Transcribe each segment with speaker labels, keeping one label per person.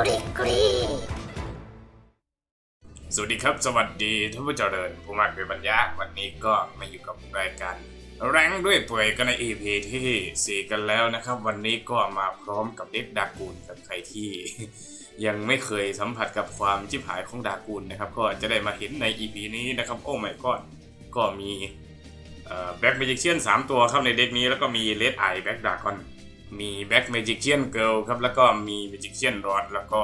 Speaker 1: กรีกรี
Speaker 2: สวัสดีครับ สวัสดีท่านผู้เจริญผมมาเป็นปัญญา วันนี้ก็มาอยู่กับรายการแรงด้วยป่วยกันใน EP ที่ 4 กันแล้วนะครับ วันนี้ก็มาพร้อมกับเด็กดากูลกับใครที่ ยังไม่เคยสัมผัสกับความจิบหายของดากูลนะครับ ก็จะได้มาเห็นใน EP นี้นะครับ โอ้ไม่ก็ก็มีแบ็กเมจิเชียนสามตัวครับในเด็กนี้แล้วก็มีเลดไอแบ็กดากอน มีแบ็กเมจิเชียนเกิลครับ แล้วก็มีเมจิเชียนรอดแล้วก็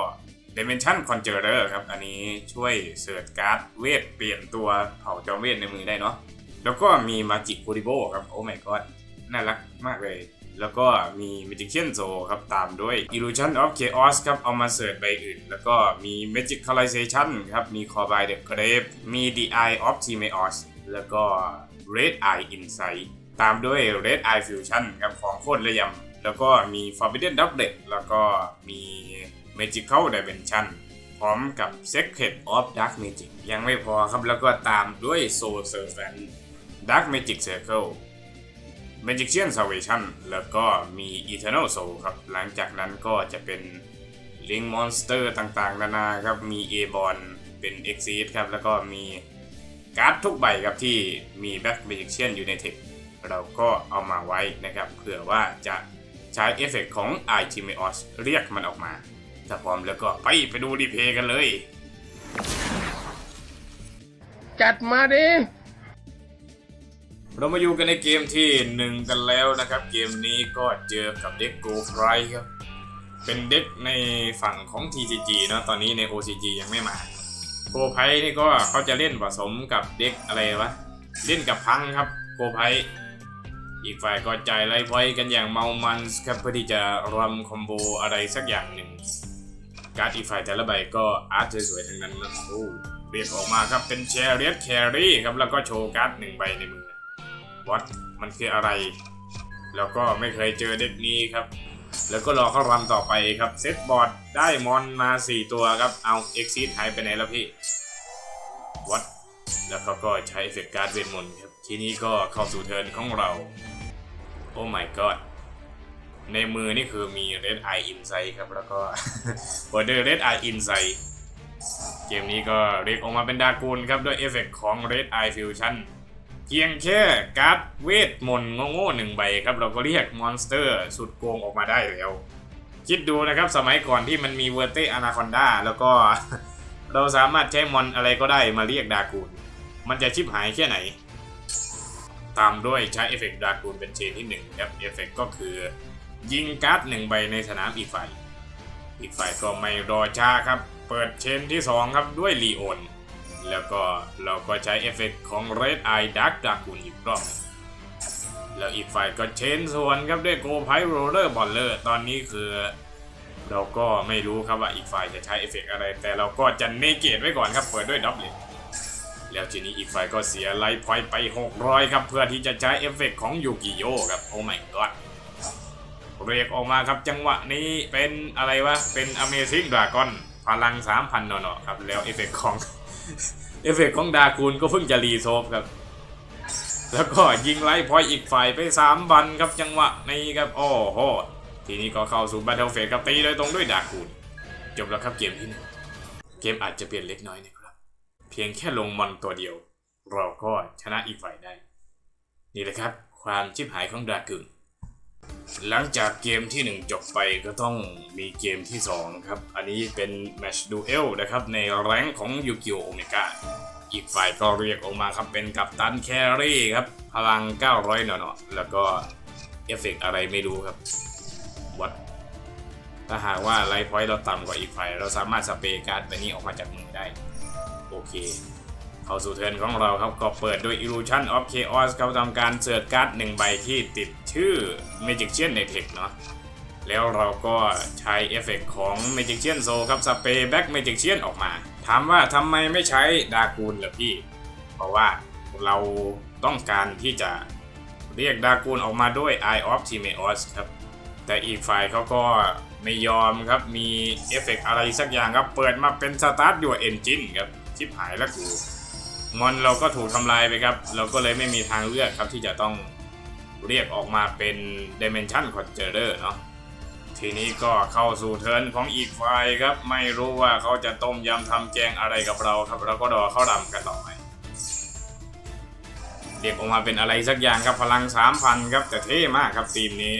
Speaker 2: Dimension Conjurer ครับ อันนี้ช่วยเสิร์ชการ์ดเวทเปลี่ยนตัวเผ่าจอมเวทในมือได้เนาะแล้วก็มี Magic c u r i b o ครับ โอ้ my god น่ารักมากเลย แล้วก็มี Magician s o u ครับ ตามด้วย Illusion of Chaos ครับ เอามาเสิร์ชใบอื่น แล้วก็มี Magicalization ครับ มี c o r b y the Grave มี The Eye of Timeos แล้วก็ Red Eye Insight ตามด้วย Red Eye Fusion ครับ ของโคตรระยำ แล้วก็มี Forbidden Doublet แล้วก็มี Magical Dimension พร้อมกับ Secret of Dark Magic ยังไม่พอครับแล้วก็ตามด้วย Soul Servant Dark Magic Circle Magician Salvation แล้วก็มี Eternal Soul ครับ หลังจากนั้นก็จะเป็น Link Monster ต่างๆ นานาครับ มี a b o n เป็น Exit ครับ แล้วก็มีการ์ดทุกใบครับที่มี Black Magician อยู่ในเทคเราก็เอามาไว้นะครับเผื่อว่าจะ ใช้เอฟเฟกต์ของ i t i m e o s เรียกมันออกมา ถ้าพร้อมแล้วก็ไปไปดูรีเพลย์กันเลย
Speaker 3: จัดมาดิ
Speaker 2: เรามาอยู่กันในเกมที่หนึ่งกันแล้วนะครับ เกมนี้ก็เจอกับเด็กโกฟไรครับ เป็นเด็กในฝั่งของ TCG เนอะตอนนี้ใน OCG ยังไม่มาโกไพนี่ก็เขาจะเล่นผสมกับเด็กอะไรวะ เล่นกับพังครับโกไพ อีกฝ่ายก็จ่ายไลฟ์ไว้กันอย่างเมามันครับเพื่อที่จะรำคอมโบอะไรสักอย่างหนึ่ง การ์ดอีกฝ่ายแต่ละใบก็อาร์ตสวยๆทั้งนั้นนะโอ้เรียกออกมาครับเป็นแชร์เรียแครี่ครับแล้วก็โชว์การ์ดหนึ่งใบในมือวัดมันคืออะไร แล้วก็ไม่เคยเจอเด็กนี้ครับ แล้วก็รอเข้ารันต่อไปครับเซตบอร์ดได้มอนมา 4 ตัวครับเอาเอ็กซิสหายไปไหนแล้วพี่วัดแล้วเขาก็ใช้เอฟเฟกต์การ์ดเวทมนต์ครับทีนี้ก็เข้าสู่เทิร์นของเรา โอ้ my god ในมือนี่คือมี Red Eye Insight ครับ แล้วก็ Border Red Eye Insight เกมนี้ก็เรียกออกมาเป็นดากูลครับ ด้วยเอฟเฟกต์ของ Red Eye Fusion เพียงแค่การ์ดเวทมนต์โง่ๆหนึ่งใบครับ เราก็เรียกมอนสเตอร์สุดโกงออกมาได้แล้ว คิดดูนะครับสมัยก่อนที่มันมีเวอร์เตอนาคอนดาแล้วก็ เราสามารถใช้มอนอะไรก็ได้มาเรียกดากูล มันจะชิบหายแค่ไหน ตามด้วยใช้เอฟเฟกต์ดากูลเป็นเชนที่1ครับเอฟเฟกต์ก็คือ ยิงการ์ดหนึ่งใบในสนามอีกฝ่ายอีกฝ่ายก็ไม่รอช้าครับ เปิดเชนที่ 2 ครับด้วยลีโอนแล้วก็เราก็ใช้เอฟเฟกต์ของ Red Eye Dark Dragoon อีกรอบแล้วอีกฝ่ายก็เชนส่วนครับด้วยโกไพโรเลอร์บอลเลอร์ตอนนี้คือ เราก็ไม่รู้ครับว่าอีกฝ่ายจะใช้เอฟเฟกต์อะไร แต่เราก็จะเนเกตไว้ก่อนครับ เปิดด้วยดับเบิล แล้วทีนี้อีกฝ่ายก็เสียไลฟ์พอยต์ไป 600 ครับเพื่อที่จะใช้เอฟเฟกต์ของยูกิโยครับโอ้ my god เรียกออกมาครับจังหวะนี้เป็นอะไรวะ เป็น Amazing Dragon พลัง 3,000เนาะครับ แล้วเอฟเฟกต์ของเอฟเฟกต์ของดากูลก็เพิ่งจะรีโซฟครับ แล้วก็ยิงไล่พอยอีกฝ่ายไป 3 บันครับจังหวะนี้ครับ โอ้โห ทีนี้ก็เข้าสู่ Battle Phase ครับตีโดยตรงด้วยดากูลจบแล้วครับเกมที่หนึ่งเกมอาจจะเปลี่ยนเล็กน้อยนะครับ เพียงแค่ลงมอนตัวเดียว เราก็ชนะอีกฝ่ายได้ นี่แหละครับความชิบหายของดากูลหลังจากเกมที่ 1 จบไปก็ต้องมีเกมที่ 2 ครับ อันนี้เป็นแมชดูเอลนะครับ ในแรงของยูกิโอโอเมกาอีกฝ่ายก็เรียกออกมาครับ เป็นกัปตันแครี่ครับ พลัง 900 หน่อๆแล้วก็เอฟเฟกต์อะไรไม่รู้ครับวัดถ้าหากว่าไลฟ์พอยต์เราต่ำกว่าอีกฝ่าย เราสามารถสเปรย์การ์ดใบนี้ออกมาจากมือได้ โอเค เข้าสู่เทิร์นของเราครับ ก็เปิดด้วย Illusion of Chaos ครับทำการเสิร์ชการ์ดหนึ่งใบที่ติดชื่อ Magician ในเทคเนาะแล้วเราก็ใช้เอฟเฟกต์ของ Magician Soul ครับสเปรย์ Back Magician ออกมา ถามว่าทำไมไม่ใช้ดากูลเหรอพี่ เพราะว่าเราต้องการที่จะเรียกดากูลออกมาด้วย Eye of Timeos ครับ แต่อีกฝ่ายเขาก็ไม่ยอมครับ มีเอฟเฟกต์อะไรสักอย่างครับ เปิดมาเป็น Start Your Engine ครับ ชิบหายแล้วกูมอนเราก็ถูกทำลายไปครับ เราก็เลยไม่มีทางเลือกครับที่จะต้องเรียกออกมาเป็น Dimension Conjurer เนาะทีนี้ก็เข้าสู่เทิร์นของอีกฝ่ายครับ ไม่รู้ว่าเขาจะต้มยำทำแกงอะไรกับเราครับ เราก็รอเข้ารำกันต่อไปเด็กออกมาเป็นอะไรสักอย่างครับพลังสามพันครับแต่เท่มากครับทีมนี้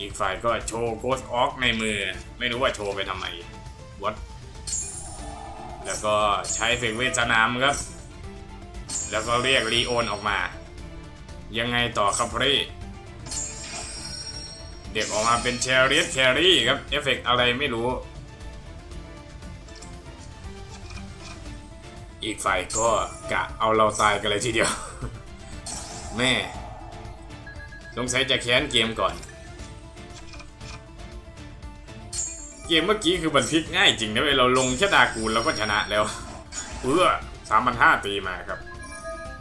Speaker 2: อีกฝ่ายก็โชว์โกสออกในมือ ไม่รู้ว่าโชว์ไปทำไมวัด แล้วก็ใช้เฟกเวทสนามครับ แล้วก็เรียกรีโอนออกมา ยังไงต่อครับพี่เด็กออกมาเป็นแชร์เรียแครี่ครับ เอฟเฟกต์อะไรไม่รู้ อีกฝ่ายก็กะเอาเราตายกันเลยทีเดียว แม่สงสัยจะแค้นเกมก่อน เกมเมื่อกี้คือบันทึกง่ายจริงนะเว้ยเราลงแค่ดากูลเราก็ชนะแล้วเพื่อสามพันห้าตีมาครับ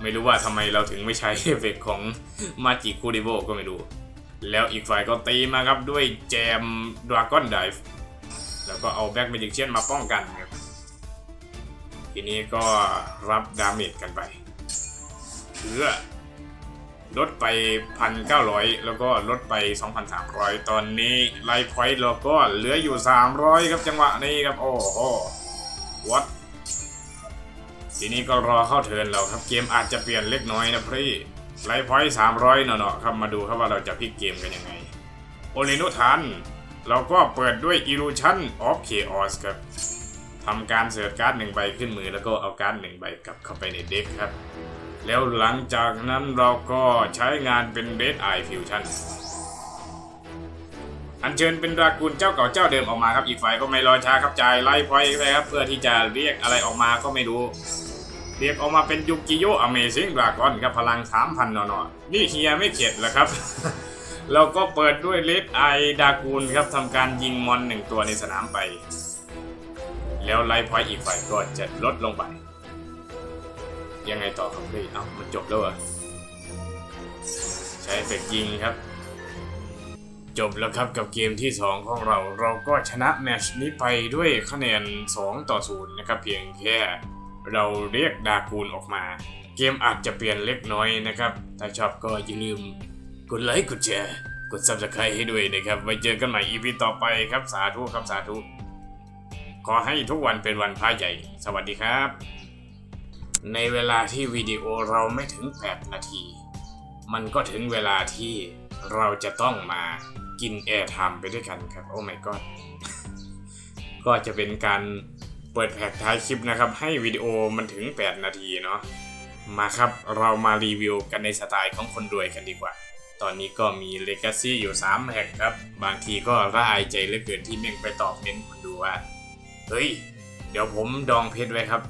Speaker 2: ไม่รู้ว่าทำไมเราถึงไม่ใช้เอฟเฟกต์ของมาจิคูดิโบก็ไม่รู้ แล้วอีกฝ่ายก็ตีมาครับด้วยแจมดราก้อนไดฟ์แล้วก็เอาแบ็กเมจิกเชียนมาป้องกันครับ ทีนี้ก็รับดาเมจกันไปเพื่อ ลดไป 1,900 แล้วก็ลดไป 2,300 ตอนนี้ไลฟ์พอยต์เราก็เหลืออยู่ 300 ครับจังหวะนี้ครับ โอ้โหวัดทีนี้ก็รอเข้าเทินเราครับเกมอาจจะเปลี่ยนเล็กน้อยนะพี่ไลฟ์พอยต์สามร้อยเนาะครับมาดูครับว่าเราจะพลิกเกมกันยังไง โอเลนุทันเราก็เปิดด้วย Illusion of Chaos ครับทำการเสิร์ชการ์ดหนึ่งใบขึ้นมือแล้วก็เอาการ์ดหนึ่งใบกลับเข้าไปในเด็กครับ แล้วหลังจากนั้นเราก็ใช้งานเป็น Red Eye Fusion อันเชิญเป็นดรากูลเจ้าเก่าเจ้าเดิมออกมาครับ อีกฝ่ายก็ไม่รอช้าครับจ่ายไลฟ์พอยไปครับ เพื่อที่จะเรียกอะไรออกมาก็ไม่รู้ เรียกออกมาเป็นยุกิโยอเมซิ่งดราก้อนครับพลัง3,000หนอๆนี่เฮียไม่เข็ดเหรอครับเราก็เปิดด้วยเลดไอดากูลครับทำการยิงมอนหนึ่งตัวในสนามไป แล้วไลฟ์พอยอีกฝ่ายก็จะลดลงไป ยังไงต่อครับพี่เอ้ามันจบแล้วเหรอใช้เอฟเฟกต์ยิงครับ จบแล้วครับกับเกมที่ 2 ของเราเราก็ชนะแมชนี้ไปด้วยคะแนน 2 ต่อ 0 นะครับ เพียงแค่เราเรียกดากูลออกมา เกมอาจจะเปลี่ยนเล็กน้อยนะครับ ถ้าชอบก็อย่าลืมกดไลค์กดแชร์กด subscribe ให้ด้วยนะครับ ไว้เจอกันใหม่ EP ต่อไปครับ สาธุครับ สาธุ ขอให้ทุกวันเป็นวันพระใหญ่ สวัสดีครับ ในเวลาที่วิดีโอเราไม่ถึง 8 นาที มันก็ถึงเวลาที่เราจะต้องมากินแอร์ไทม์ไปด้วยกันครับ โอ้ my god ก็จะเป็นการเปิดแพ็กท้ายคลิปนะครับ ให้วิดีโอมันถึง 8 นาทีเนาะมาครับเรามารีวิวกันในสไตล์ของคนรวยกันดีกว่า ตอนนี้ก็มี Legacy อยู่ 3แพ็กครับ บางทีก็ระอายใจเหลือเกินที่แม่งไปตอบเม้นคนดูว่า เฮ้ย เดี๋ยวผมดองเพชรไว้ครับ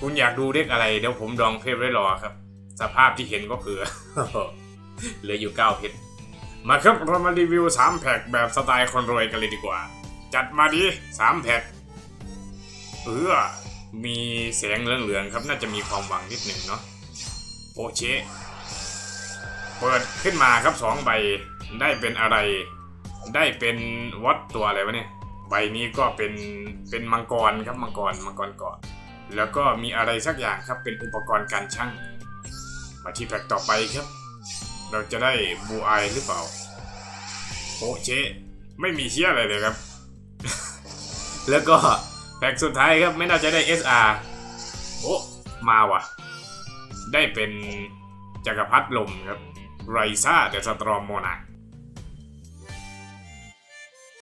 Speaker 2: คุณอยากดูเลขอะไร เดี๋ยวผมดองเพชรไว้รอครับ สภาพที่เห็นก็คือ เหลืออยู่9เพชรมาครับเรามารีวิว3แพ็กแบบสไตล์คนรวยกันเลยดีกว่า จัดมาดิ3แพ็กเออมีแสงเหลืองๆครับ น่าจะมีความหวังนิดหนึ่งเนาะโอเชเปิดขึ้นมาครับ2ใบได้เป็นอะไร ได้เป็นวัดตัวอะไรวะเนี่ยใบนี้ก็เป็นเป็นมังกรครับมังกรมังกรเกาะ แล้วก็มีอะไรสักอย่างครับเป็นอุปกรณ์การช่างมาที่แพ็กต่อไปครับ เราจะได้บูไอหรือเปล่าโอเชไม่มีเชี่ยอะไรเลยครับ แล้วก็แพ็กสุดท้ายครับไม่น่าจะได้ SR โอ้มาว่ะ ได้เป็นจักรพรรดิลมครับไรซ่าแต่สตรอมโมนา